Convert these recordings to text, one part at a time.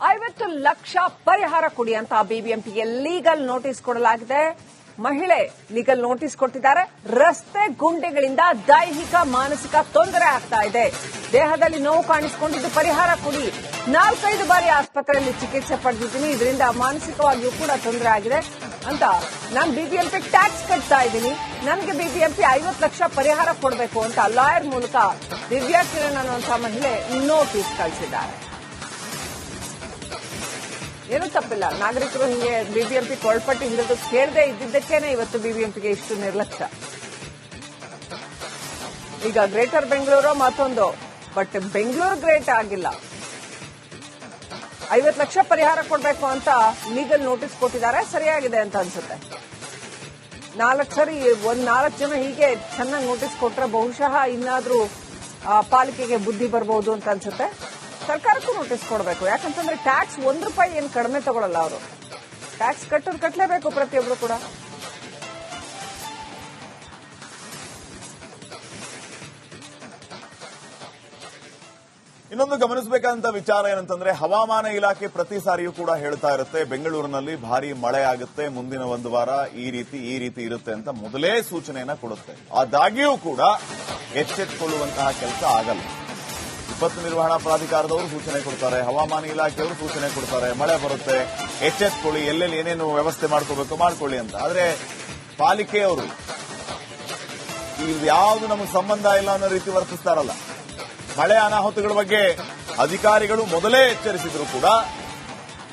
ಐವತ್ತು ಲಕ್ಷ ಪರಿಹಾರ ಕೊಡಿ ಅಂತ ಬಿಬಿಎಂಪಿಗೆ ಲೀಗಲ್ ನೋಟಿಸ್ ಕೊಡಲಾಗಿದೆ. ಮಹಿಳೆ ಲೀಗಲ್ ನೋಟಿಸ್ ಕೊಟ್ಟಿದ್ದಾರೆ ರಸ್ತೆ ಗುಂಡೆಗಳಿಂದ ದೈಹಿಕ, ಮಾನಸಿಕ ತೊಂದರೆ ಆಗ್ತಾ ಇದೆ. ದೇಹದಲ್ಲಿ ನೋವು ಕಾಣಿಸಿಕೊಂಡಿದ್ದು ಪರಿಹಾರ ಕೊಡಿ. ನಾಲ್ಕೈದು ಬಾರಿ ಆಸ್ಪತ್ರೆಯಲ್ಲಿ ಚಿಕಿತ್ಸೆ ಪಡೆದಿದ್ದೀನಿ. ಇದರಿಂದ ಮಾನಸಿಕವಾಗಿಯೂ ಕೂಡ ತೊಂದರೆ ಆಗಿದೆ ಅಂತ ನಾನು ಬಿಬಿಎಂಪಿ ಟ್ಯಾಕ್ಸ್ ಕಟ್ತಾ ಇದ್ದೀನಿ. ನನಗೆ ಬಿಬಿಎಂಪಿ ಐವತ್ತು ಲಕ್ಷ ಪರಿಹಾರ ಕೊಡಬೇಕು ಅಂತ ಲಾಯರ್ ಮೂಲಕ ದಿವ್ಯಾ ಕಿರಣ್ ಅನ್ನುವಂತಹ ಮಹಿಳೆ ನೋಟಿಸ್ ಕಳಿಸಿದ್ದಾರೆ. ಏನೂ ತಪ್ಪಿಲ್ಲ. ನಾಗರಿಕರು ಹಿಂಗೆ ಬಿಬಿಎಂಪಿ ಕೊಳ್ಪಟ್ಟಿ ಹಿಡಿದು ಕೇಳದೆ ಇದ್ದಿದ್ದಕ್ಕೇನೆ ಇವತ್ತು ಬಿಬಿಎಂಪಿಗೆ ಇಷ್ಟು ನಿರ್ಲಕ್ಷ್ಯ. ಈಗ ಗ್ರೇಟರ್ ಬೆಂಗಳೂರು ಮತ್ತೊಂದು ಬಟ್ ಬೆಂಗಳೂರು ಗ್ರೇಟ್ ಆಗಿಲ್ಲ. ಐವತ್ತು ಲಕ್ಷ ಪರಿಹಾರ ಕೊಡಬೇಕು ಅಂತ ಲೀಗಲ್ ನೋಟಿಸ್ ಕೊಟ್ಟಿದ್ದಾರೆ. ಸರಿಯಾಗಿದೆ ಅಂತ ಅನ್ಸುತ್ತೆ. ನಾಲ್ಕು ಸರಿ, ಒಂದ್ ನಾಲ್ಕು ಜನ ಹೀಗೆ ಚೆನ್ನಾಗಿ ನೋಟಿಸ್ ಕೊಟ್ರೆ ಬಹುಶಃ ಇನ್ನಾದ್ರೂ ಪಾಲಿಕೆಗೆ ಬುದ್ಧಿ ಬರಬಹುದು ಅಂತ ಅನ್ಸುತ್ತೆ. ಸರ್ಕಾರಕ್ಕೂ ನೋಟಿಸ್ ಕೊಡಬೇಕು. ಯಾಕಂತಂದ್ರೆ ಟ್ಯಾಕ್ಸ್ ಒಂದ್ ರೂಪಾಯಿ ಏನು ಕಡಿಮೆ ತಗೊಳಲ್ಲ ಅವರು. ಟ್ಯಾಕ್ಸ್ ಕಟ್ಟೋದು ಕಟ್ಟಲೇಬೇಕು ಪ್ರತಿಯೊಬ್ರು ಕೂಡ. ಇನ್ನೊಂದು ಗಮನಿಸಬೇಕಾದಂತ ವಿಚಾರ ಏನಂತಂದ್ರೆ ಹವಾಮಾನ ಇಲಾಖೆ ಪ್ರತಿ ಸಾರಿಯೂ ಕೂಡ ಹೇಳ್ತಾ ಇರುತ್ತೆ, ಬೆಂಗಳೂರಿನಲ್ಲಿ ಭಾರಿ ಮಳೆ ಆಗುತ್ತೆ ಮುಂದಿನ ಒಂದು ವಾರ ಈ ರೀತಿ ಈ ರೀತಿ ಇರುತ್ತೆ ಅಂತ ಮೊದಲೇ ಸೂಚನೆಯನ್ನ ಕೊಡುತ್ತೆ. ಆದಾಗ್ಯೂ ಕೂಡ ಎಚ್ಚೆತ್ತುಕೊಳ್ಳುವಂತಹ ಕೆಲಸ ಆಗಲ್ಲ. ವಿಪತ್ತು ನಿರ್ವಹಣಾ ಪ್ರಾಧಿಕಾರದವರು ಸೂಚನೆ ಕೊಡ್ತಾರೆ. ಹವಾಮಾನ ಇಲಾಖೆಯವರು ಸೂಚನೆ ಕೊಡ್ತಾರೆ. ಮಳೆ ಬರುತ್ತೆ. ಎಚ್ಚೆತ್ಕೊಳ್ಳಿ. ಎಲ್ಲೆಲ್ಲಿ ಏನೇನು ವ್ಯವಸ್ಥೆ ಮಾಡ್ಕೋಬೇಕು ಮಾಡ್ಕೊಳ್ಳಿ ಅಂತ. ಆದರೆ ಪಾಲಿಕೆಯವರು ಇದು ಯಾವುದು ನಮಗೆ ಸಂಬಂಧ ಇಲ್ಲ ಅನ್ನೋ ರೀತಿ ವರ್ತಿಸ್ತಾರಲ್ಲ. ಮಳೆ ಅನಾಹುತಗಳ ಬಗ್ಗೆ ಅಧಿಕಾರಿಗಳು ಮೊದಲೇ ಎಚ್ಚರಿಸಿದ್ರು ಕೂಡ,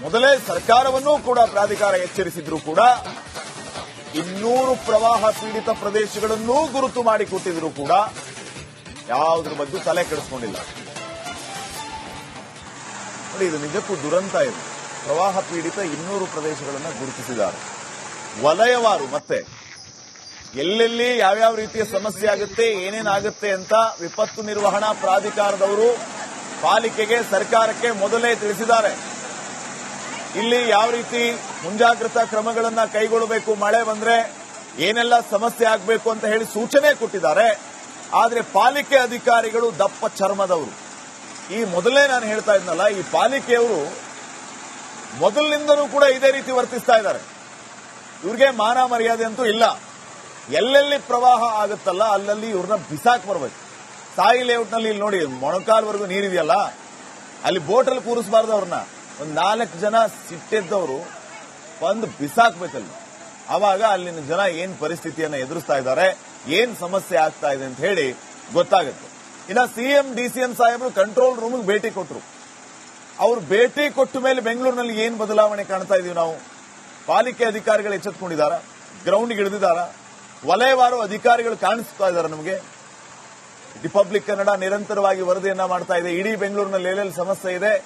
ಮೊದಲೇ ಸರ್ಕಾರವನ್ನೂ ಕೂಡ ಪ್ರಾಧಿಕಾರ ಎಚ್ಚರಿಸಿದ್ರು ಕೂಡ, ಇನ್ನೂರು ಪ್ರವಾಹ ಪೀಡಿತ ಪ್ರದೇಶಗಳನ್ನೂ ಗುರುತು ಮಾಡಿಕೊಟ್ಟಿದ್ರು ಕೂಡ ಯಾವುದ್ರ ಬಗ್ಗೆ ತಲೆ ಕೆಡಿಸ್ಕೊಂಡಿಲ್ಲ. ನೋಡಿ ಇದು ನಿಜಕ್ಕೂ ದುರಂತ ಇದು. ಪ್ರವಾಹ ಪೀಡಿತ ಇನ್ನೂರು ಪ್ರದೇಶಗಳನ್ನು ಗುರುತಿಸಿದ್ದಾರೆ. ವಲಯವಾರು ಮತ್ತೆ ಎಲ್ಲೆಲ್ಲಿ ಯಾವ್ಯಾವ ರೀತಿಯ ಸಮಸ್ಯೆ ಆಗುತ್ತೆ ಏನೇನಾಗುತ್ತೆ ಅಂತ ವಿಪತ್ತು ನಿರ್ವಹಣಾ ಪ್ರಾಧಿಕಾರದವರು ಪಾಲಿಕೆಗೆ, ಸರ್ಕಾರಕ್ಕೆ ಮೊದಲೇ ತಿಳಿಸಿದ್ದಾರೆ. ಇಲ್ಲಿ ಯಾವ ರೀತಿ ಮುಂಜಾಗ್ರತಾ ಕ್ರಮಗಳನ್ನ ಕೈಗೊಳ್ಳಬೇಕು, ಮಳೆ ಬಂದ್ರೆ ಏನೆಲ್ಲ ಸಮಸ್ಯೆ ಆಗಬೇಕು ಅಂತ ಹೇಳಿ ಸೂಚನೆ ಕೊಟ್ಟಿದ್ದಾರೆ. ಆದರೆ ಪಾಲಿಕೆ ಅಧಿಕಾರಿಗಳು ದಪ್ಪ ಚರ್ಮದವರು. ಈ ಮೊದಲೇ ನಾನು ಹೇಳ್ತಾ ಇದ್ನಲ್ಲ, ಈ ಪಾಲಿಕೆಯವರು ಮೊದಲಿನಿಂದಲೂ ಕೂಡ ಇದೇ ರೀತಿ ವರ್ತಿಸ್ತಾ ಇದ್ದಾರೆ. ಇವ್ರಿಗೆ ಮಾನ ಮರ್ಯಾದೆ ಅಂತೂ ಇಲ್ಲ. ಎಲ್ಲೆಲ್ಲಿ ಪ್ರವಾಹ ಆಗುತ್ತಲ್ಲ, ಅಲ್ಲಲ್ಲಿ ಇವ್ರನ್ನ ಬಿಸಾಕ್ ಬರ್ಬೇಕು. ಸಾಯಿ ಲೇಔಟ್ನಲ್ಲಿ ಇಲ್ಲಿ ನೋಡಿ, ಮೊಣಕಾಲ್ವರೆಗೂ ನೀರಿದೆಯಲ್ಲ, ಅಲ್ಲಿ ಬೋಟಲ್ಲಿ ಕೂರಿಸಬಾರ್ದು ಅವ್ರನ್ನ. ಒಂದು ನಾಲ್ಕು ಜನ ಸಿಟ್ಟಿದ್ದವರು ಬಂದು ಬಿಸಾಕ್ಬೇಕಲ್ಲಿ ಅವಾಗ ಅಲ್ಲಿನ ಜನ ಏನ್ ಪರಿಸ್ಥಿತಿಯನ್ನ ಎದುರಿಸ್ತಾ ಇದ್ದಾರೆ, ಏನ್ ಸಮಸ್ಯೆ ಆಗ್ತಾ ಇದೆ ಅಂತ ಹೇಳಿ ಗೊತ್ತಾಗುತ್ತೆ. ಇನ್ನ ಸಿಎಂ ಡಿಸಿಎಂ ಸಾಹೇಬರು ಕಂಟ್ರೋಲ್ ರೂಮ್ಗೆ ಭೇಟಿ ಕೊಟ್ಟರು ಅವರು ಭೇಟಿ ಕೊಟ್ಟ ಮೇಲೆ ಬೆಂಗಳೂರಿನಲ್ಲಿ ಏನು ಬದಲಾವಣೆ ಕಾಣ್ತಾ ಇದೀವಿ ನಾವು? ಪಾಲಿಕೆ ಅಧಿಕಾರಿಗಳು ಎಚ್ಚೆತ್ಕೊಂಡಿದ್ದಾರ ಗ್ರೌಂಡ್ಗೆ ಇಳಿದಿದ್ದಾರ ವಲಯವಾರು ಅಧಿಕಾರಿಗಳು ಕಾಣಿಸ್ತಾ ಇದ್ದಾರೆ ನಮಗೆ? ರಿಪಬ್ಲಿಕ್ ಕನ್ನಡ ನಿರಂತರವಾಗಿ ವರದಿಯನ್ನ ಮಾಡ್ತಾ ಇದೆ. ಇಡೀ ಬೆಂಗಳೂರಿನಲ್ಲಿ ಎಲ್ಲೆಲ್ಲಿ ಸಮಸ್ಯೆ ಇದೆ?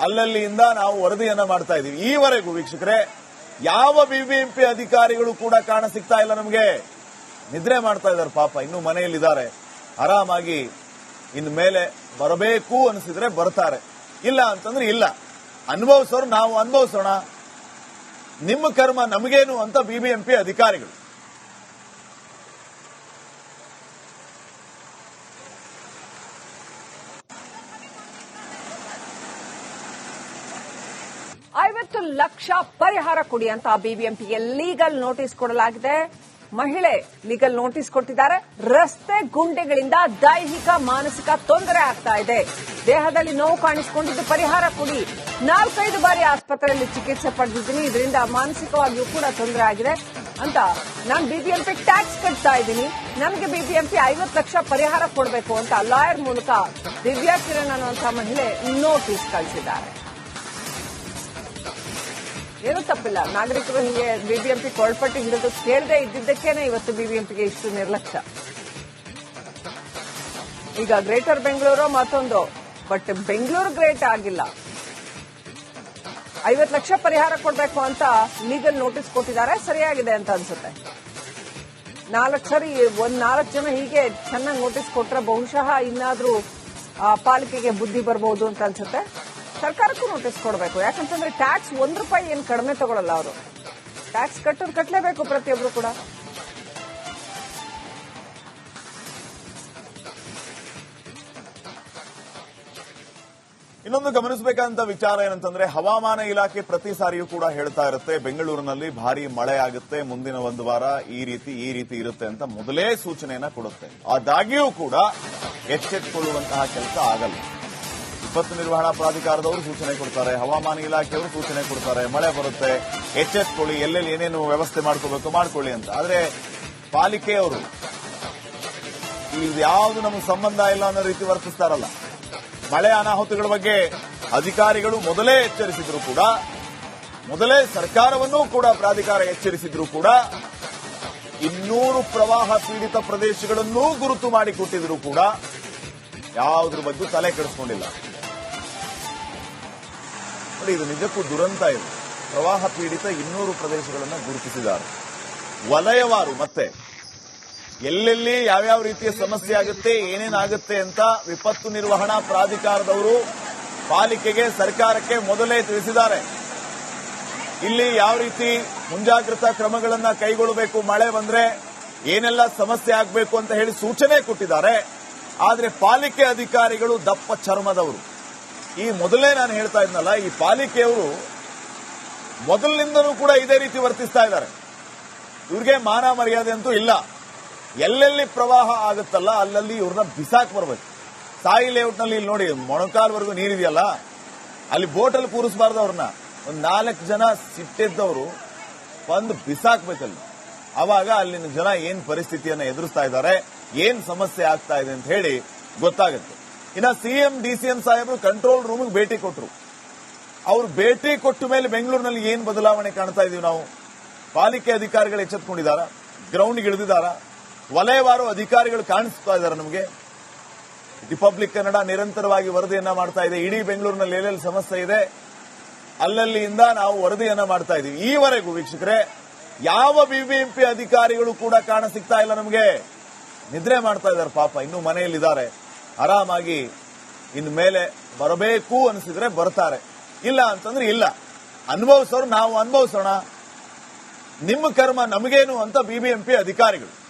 ಅಲ್ಲಲ್ಲಿಯಿಂದ ನಾವು ವರದಿಯನ್ನ ಮಾಡ್ತಾ ಇದೀವಿ. ಈವರೆಗೂ ವೀಕ್ಷಕರೇ, ಯಾವ ಬಿಬಿಎಂಪಿ ಅಧಿಕಾರಿಗಳು ಕೂಡ ಕಾಣ ಸಿಗ್ತಾ ಇಲ್ಲ ನಮಗೆ. ನಿದ್ರೆ ಮಾಡ್ತಾ ಇದ್ದಾರೆ ಪಾಪ. ಇನ್ನೂ ಮನೆಯಲ್ಲಿದ್ದಾರೆ. ಆರಾಮಾಗಿ ಇನ್ ಮೇಲೆ ಬರಬೇಕು ಅನಿಸಿದ್ರೆ ಬರ್ತಾರೆ ಇಲ್ಲ ಅಂತಂದ್ರೆ ಇಲ್ಲ. ಅನುಭವಿಸೋರು ನಾವು ಅನುಭವಿಸೋಣ. ನಿಮ್ಮ ಕರ್ಮ ನಮಗೇನು ಅಂತ ಬಿಬಿಎಂಪಿ ಅಧಿಕಾರಿಗಳು. ಐವತ್ತು ಲಕ್ಷ ಪರಿಹಾರ ಕೊಡಿ ಅಂತ ಬಿಬಿಎಂಪಿಗೆ ಲೀಗಲ್ ನೋಟಿಸ್ ಕೊಡಲಾಗಿದೆ. ಮಹಿಳೆ ಲೀಗಲ್ ನೋಟಿಸ್ ಕೊಟ್ಟಿದ್ದಾರೆ. ರಸ್ತೆ ಗುಂಡೆಗಳಿಂದ ದೈಹಿಕ, ಮಾನಸಿಕ ತೊಂದರೆ ಆಗ್ತಾ ಇದೆ. ದೇಹದಲ್ಲಿ ನೋವು ಕಾಣಿಸಿಕೊಂಡಿದ್ದು ಪರಿಹಾರ ಕೊಡಿ. ನಾಲ್ಕೈದು ಬಾರಿ ಆಸ್ಪತ್ರೆಯಲ್ಲಿ ಚಿಕಿತ್ಸೆ ಪಡೆದಿದ್ದೀನಿ. ಇದರಿಂದ ಮಾನಸಿಕವಾಗಿಯೂ ಕೂಡ ತೊಂದರೆ ಆಗಿದೆ ಅಂತ ನಾನು ಬಿಬಿಎಂಪಿ ಟ್ಯಾಕ್ಸ್ ಕಟ್ತಾ ಇದ್ದೀನಿ. ನಮಗೆ ಬಿಬಿಎಂಪಿ ಐವತ್ತು ಲಕ್ಷ ಪರಿಹಾರ ಕೊಡಬೇಕು ಅಂತ ಲಾಯರ್ ಮೂಲಕ ದಿವ್ಯಾ ಕಿರಣ್ ಅನ್ನುವಂತಹ ಮಹಿಳೆ ನೋಟಿಸ್ ಕಳಿಸಿದ್ದಾರೆ. ಏನೂ ತಪ್ಪಿಲ್ಲ. ನಾಗರಿಕರು ಹಿಂಗೆ ಬಿಬಿಎಂಪಿ ಕೊಳ್ಪಟ್ಟಿ ಹಿಡಿದು ಕೇಳದೆ ಇದ್ದಿದ್ದಕ್ಕೇನೆ ಇವತ್ತು ಬಿಬಿಎಂಪಿಗೆ ಇಷ್ಟು ನಿರ್ಲಕ್ಷ್ಯ. ಈಗ ಗ್ರೇಟರ್ ಬೆಂಗಳೂರು ಮತ್ತೊಂದು ಬಟ್ ಬೆಂಗಳೂರು ಗ್ರೇಟ್ ಆಗಿಲ್ಲ. ಐವತ್ತು ಲಕ್ಷ ಪರಿಹಾರ ಕೊಡಬೇಕು ಅಂತ ಲೀಗಲ್ ನೋಟಿಸ್ ಕೊಟ್ಟಿದ್ದಾರೆ. ಸರಿಯಾಗಿದೆ ಅಂತ ಅನ್ಸುತ್ತೆ. ನಾಲ್ಕು ಸರಿ, ಒಂದ್ ನಾಲ್ಕು ಜನ ಹೀಗೆ ಚೆನ್ನಾಗಿ ನೋಟಿಸ್ ಕೊಟ್ರೆ ಬಹುಶಃ ಇನ್ನಾದ್ರೂ ಪಾಲಿಕೆಗೆ ಬುದ್ಧಿ ಬರಬಹುದು ಅಂತ ಅನ್ಸುತ್ತೆ. ಸರ್ಕಾರಕ್ಕೂ ನೋಟಿಸ್ ಕೊಡಬೇಕು. ಯಾಕಂತಂದ್ರೆ ಟ್ಯಾಕ್ಸ್ ಒಂದ್ ರೂಪಾಯಿ ಏನು ಕಡಿಮೆ ತಗೊಳಲ್ಲ ಅವರು. ಟ್ಯಾಕ್ಸ್ ಕಟ್ಟೋದು ಕಟ್ಟಲೇಬೇಕು ಪ್ರತಿಯೊಬ್ರು ಕೂಡ. ಇನ್ನೊಂದು ಗಮನಿಸಬೇಕಾದಂತ ವಿಚಾರ ಏನಂತಂದ್ರೆ ಹವಾಮಾನ ಇಲಾಖೆ ಪ್ರತಿ ಸಾರಿಯೂ ಕೂಡ ಹೇಳ್ತಾ ಇರುತ್ತೆ, ಬೆಂಗಳೂರಿನಲ್ಲಿ ಭಾರಿ ಮಳೆ ಆಗುತ್ತೆ ಮುಂದಿನ ಒಂದು ವಾರ ಈ ರೀತಿ ಈ ರೀತಿ ಇರುತ್ತೆ ಅಂತ ಮೊದಲೇ ಸೂಚನೆಯನ್ನ ಕೊಡುತ್ತೆ. ಆದಾಗ್ಯೂ ಕೂಡ ಎಚ್ಚೆತ್ತುಕೊಳ್ಳುವಂತಹ ಕೆಲಸ ಆಗಲ್ಲ. ವಿಪತ್ತು ನಿರ್ವಹಣಾ ಪ್ರಾಧಿಕಾರದವರು ಸೂಚನೆ ಕೊಡ್ತಾರೆ, ಹವಾಮಾನ ಇಲಾಖೆಯವರು ಸೂಚನೆ ಕೊಡ್ತಾರೆ, ಮಳೆ ಬರುತ್ತೆ, ಎಚ್ಚೆತ್ಕೊಳ್ಳಿ, ಎಲ್ಲೆಲ್ಲಿ ಏನೇನು ವ್ಯವಸ್ಥೆ ಮಾಡ್ಕೋಬೇಕು ಮಾಡ್ಕೊಳ್ಳಿ ಅಂತ. ಆದ್ರೆ ಪಾಲಿಕೆಯವರು ಇದು ಯಾವುದು ನಮಗೆ ಸಂಬಂಧ ಇಲ್ಲ ಅನ್ನೋ ರೀತಿ ವರ್ತಿಸ್ತಾರಲ್ಲ. ಮಳೆ ಅನಾಹುತಗಳ ಬಗ್ಗೆ ಅಧಿಕಾರಿಗಳು ಮೊದಲೇ ಎಚ್ಚರಿಸಿದ್ರು ಕೂಡ, ಮೊದಲೇ ಸರ್ಕಾರವನ್ನೂ ಕೂಡ ಪ್ರಾಧಿಕಾರ ಎಚ್ಚರಿಸಿದ್ರು ಕೂಡ, ಇನ್ನೂರು ಪ್ರವಾಹ ಪೀಡಿತ ಪ್ರದೇಶಗಳನ್ನೂ ಗುರುತು ಮಾಡಿಕೊಟ್ಟಿದ್ರು ಕೂಡ, ಯಾವುದ್ರ ಬಗ್ಗೆ ತಲೆ ಕೆಡಿಸ್ಕೊಂಡಿಲ್ಲ. ನೋಡಿ, ಇದು ನಿಜಕ್ಕೂ ದುರಂತ ಇದು. ಪ್ರವಾಹ ಪೀಡಿತ ಇನ್ನೂರು ಪ್ರದೇಶಗಳನ್ನು ಗುರುತಿಸಿದ್ದಾರೆ. ವಲಯವಾರು ಮತ್ತೆ ಎಲ್ಲೆಲ್ಲಿ ಯಾವ್ಯಾವ ರೀತಿಯ ಸಮಸ್ಯೆ ಆಗುತ್ತೆ ಏನೇನಾಗುತ್ತೆ ಅಂತ ವಿಪತ್ತು ನಿರ್ವಹಣಾ ಪ್ರಾಧಿಕಾರದವರು ಪಾಲಿಕೆಗೆ, ಸರ್ಕಾರಕ್ಕೆ ಮೊದಲೇ ತಿಳಿಸಿದ್ದಾರೆ. ಇಲ್ಲಿ ಯಾವ ರೀತಿ ಮುಂಜಾಗ್ರತಾ ಕ್ರಮಗಳನ್ನ ಕೈಗೊಳ್ಳಬೇಕು, ಮಳೆ ಬಂದ್ರೆ ಏನೆಲ್ಲ ಸಮಸ್ಯೆ ಆಗಬೇಕು ಅಂತ ಹೇಳಿ ಸೂಚನೆ ಕೊಟ್ಟಿದ್ದಾರೆ. ಆದರೆ ಪಾಲಿಕೆ ಅಧಿಕಾರಿಗಳು ದಪ್ಪ ಚರ್ಮದವರು. ಈ ಮೊದಲೇ ನಾನು ಹೇಳ್ತಾ ಇದ್ನಲ್ಲ, ಈ ಪಾಲಿಕೆಯವರು ಮೊದಲಿನಿಂದಲೂ ಕೂಡ ಇದೇ ರೀತಿ ವರ್ತಿಸ್ತಾ ಇದ್ದಾರೆ. ಇವ್ರಿಗೆ ಮಾನ ಮರ್ಯಾದೆ ಅಂತೂ ಇಲ್ಲ. ಎಲ್ಲೆಲ್ಲಿ ಪ್ರವಾಹ ಆಗುತ್ತಲ್ಲ, ಅಲ್ಲಲ್ಲಿ ಇವ್ರನ್ನ ಬಿಸಾಕ್ ಬರ್ಬೇಕು. ಸಾಯಿ ಲೇಔಟ್ನಲ್ಲಿ ಇಲ್ಲಿ ನೋಡಿ, ಮೊಣಕಾಲ್ವರೆಗೂ ನೀರಿದೆಯಲ್ಲ, ಅಲ್ಲಿ ಬೋಟಲ್ಲಿ ಕೂರಿಸಬಾರ್ದು ಅವ್ರನ್ನ. ಒಂದ್ ನಾಲ್ಕು ಜನ ಸಿಟ್ಟಿದ್ದವರು ಬಂದು ಬಿಸಾಕ್ಬೇಕಲ್ಲಿ ಅವಾಗ ಅಲ್ಲಿನ ಜನ ಏನ್ ಪರಿಸ್ಥಿತಿಯನ್ನ ಎದುರಿಸ್ತಾ ಇದ್ದಾರೆ, ಏನ್ ಸಮಸ್ಯೆ ಆಗ್ತಾ ಇದೆ ಅಂತ ಹೇಳಿ ಗೊತ್ತಾಗುತ್ತೆ. ಇನ್ನ ಸಿಎಂ ಡಿಸಿಎಂ ಸಾಹೇಬರು ಕಂಟ್ರೋಲ್ ರೂಮ್ಗೆ ಭೇಟಿ ಕೊಟ್ಟರು ಅವ್ರು ಭೇಟಿ ಕೊಟ್ಟ ಮೇಲೆ ಬೆಂಗಳೂರಿನಲ್ಲಿ ಏನ್ ಬದಲಾವಣೆ ಕಾಣ್ತಾ ಇದೀವಿ ನಾವು? ಪಾಲಿಕೆ ಅಧಿಕಾರಿಗಳು ಎಚ್ಚೆತ್ಕೊಂಡಿದ್ದಾರ ಗ್ರೌಂಡ್ಗೆ ಇಳಿದಿದ್ದಾರ ವಲಯವಾರು ಅಧಿಕಾರಿಗಳು ಕಾಣಿಸ್ತಾ ಇದ್ದಾರೆ ನಮಗೆ? ರಿಪಬ್ಲಿಕ್ ಕನ್ನಡ ನಿರಂತರವಾಗಿ ವರದಿಯನ್ನ ಮಾಡ್ತಾ ಇದೆ. ಇಡೀ ಬೆಂಗಳೂರಿನಲ್ಲಿ ಎಲ್ಲೆಲ್ಲಿ ಸಮಸ್ಯೆ ಇದೆ? ಅಲ್ಲಲ್ಲಿಯಿಂದ ನಾವು ವರದಿಯನ್ನ ಮಾಡ್ತಾ ಇದೀವಿ. ಈವರೆಗೂ ವೀಕ್ಷಕರೆ, ಯಾವ ಬಿಬಿಎಂಪಿ ಅಧಿಕಾರಿಗಳು ಕೂಡ ಕಾಣ ಸಿಗ್ತಾ ಇಲ್ಲ ನಮಗೆ. ನಿದ್ರೆ ಮಾಡ್ತಾ ಇದ್ದಾರೆ ಪಾಪ. ಇನ್ನೂ ಮನೆಯಲ್ಲಿದ್ದಾರೆ. ಆರಾಮಾಗಿ ಇನ್ ಮೇಲೆ ಬರಬೇಕು ಅನಿಸಿದ್ರೆ ಬರ್ತಾರೆ ಇಲ್ಲ ಅಂತಂದ್ರೆ ಇಲ್ಲ. ಅನುಭವಿಸೋರು ನಾವು ಅನುಭವಿಸೋಣ. ನಿಮ್ಮ ಕರ್ಮ ನಮಗೇನು ಅಂತ ಬಿಬಿಎಂಪಿ ಅಧಿಕಾರಿಗಳು.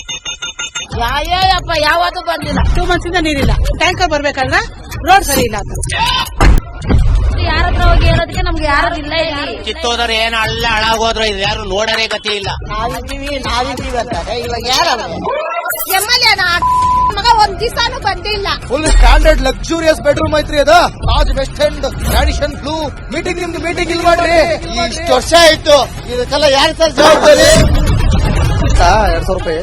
ಯಾಯಪ್ಪ ಯಾವತ್ತೂ ಬಂದಿಲ್ಲ. ಟೂ ಮಂತ್ಸ್ ಇಂದ ನೀರಿಲ್ಲ ಟ್ಯಾಂಕರ್ ಬರ್ಬೇಕಲ್ಲ ರೋಡ್ ಸರಿ ಇಲ್ಲ ಯಾರತ್ರ ಯಾರ ಹತ್ರ ಹೋಗಿ ಹೇಳೋದಕ್ಕೆ ನಮ್ಗೆ ಯಾರು ಇಲ್ಲ ಇಲ್ಲಿ. ಕಿತ್ತೋದ್ರೆ ಏನ್ ಅಲ್ಲ ಹಾಳಾಗೋದ್ರು ಇದು ಯಾರು ನೋಡರೇ ಗತಿ ಇಲ್ಲ. ನಾವಿದ್ದೀವಿ ನಾವಿದ್ದೀವಿ ಅಂತಾರೆ. ಇವಾಗ ಯಾರು ಎಂ ಎಲ್ ಮಗ ಒಂದ್ ದಿವಸನು ಬಂದಿಲ್ಲ ಫುಲ್ ಸ್ಟ್ಯಾಂಡರ್ಡ್ ಲಕ್ಸುರಿಯಸ್ ಬೆಡ್ರೂಮ್ ಐತ್ರಿ ಅದ. Raj west end tradition blue meeting ನಿಮ್ದು ಮೀಟಿಂಗ್ ಇಲ್ಲಿ ಮಾಡ್ರಿ. ಇಷ್ಟು ವರ್ಷ ಆಯ್ತು. ಇದಕ್ಕೆಲ್ಲ ಯಾರು ಸರ್ ಜವಾಬ್ದಾರಿ? ಎರಡ್ ಸಾವಿರ ರೂಪಾಯಿ.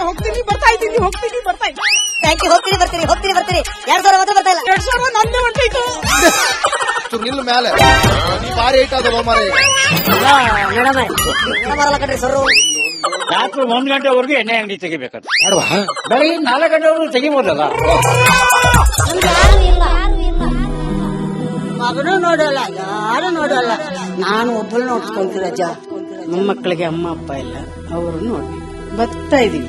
ಹೋಗ್ತೀನಿ? ಬರ್ತಾ ಇದ್ದೀನಿ ಹೋಗ್ತೀನಿ ಬರ್ತಾ ಇದ್ದೀನಿ. ಥ್ಯಾಂಕ್ ಯು ಹೋಗ್ತೀನಿ ಬರ್ತೀನಿ ಹೋಗ್ತೀನಿ ಬರ್ತೀನಿ? ಎರಡ್ ಸಾವಿರ ಮಾತ್ರ ಬರ್ತಾ ಇಲ್ಲ. ಎರಡ್ ಸಾವಿರ ನಂದೇ ಹೊಂಟೈತು ನಿಲ್ ಮೇಲೆ ನೀ ಭಾರಿ ಐಟ್ ಅದು ಮಾರ ಬರಲ್ಲ ಕಣ್ರಿ ಸರ್ ರಾತ್ರಿ ಒಂದ್ ಗಂಟೆವರೆಗೂ ಎಣ್ಣೆ ಅಂಗಡಿ ತೆಗಿಬೇಕು ಅಡ್ವಾ ಬೆಳಗ್ಗೆ ನಾಲ್ಕು ಗಂಟೆವರೆಗೂ ತೆಗಿಬೋದಲ್ಲ? ಮಗನು ನೋಡಲ್ಲ ಯಾರು ನೋಡಲ್ಲ. ನಾನು ಒಬ್ಬಳು ನಮ್ಮ ಮಕ್ಕಳಿಗೆ ಅಮ್ಮ ಅಪ್ಪ ಇಲ್ಲ. ಅವರು ನೋಡಿ ಬರ್ತಾ ಇದೀವಿ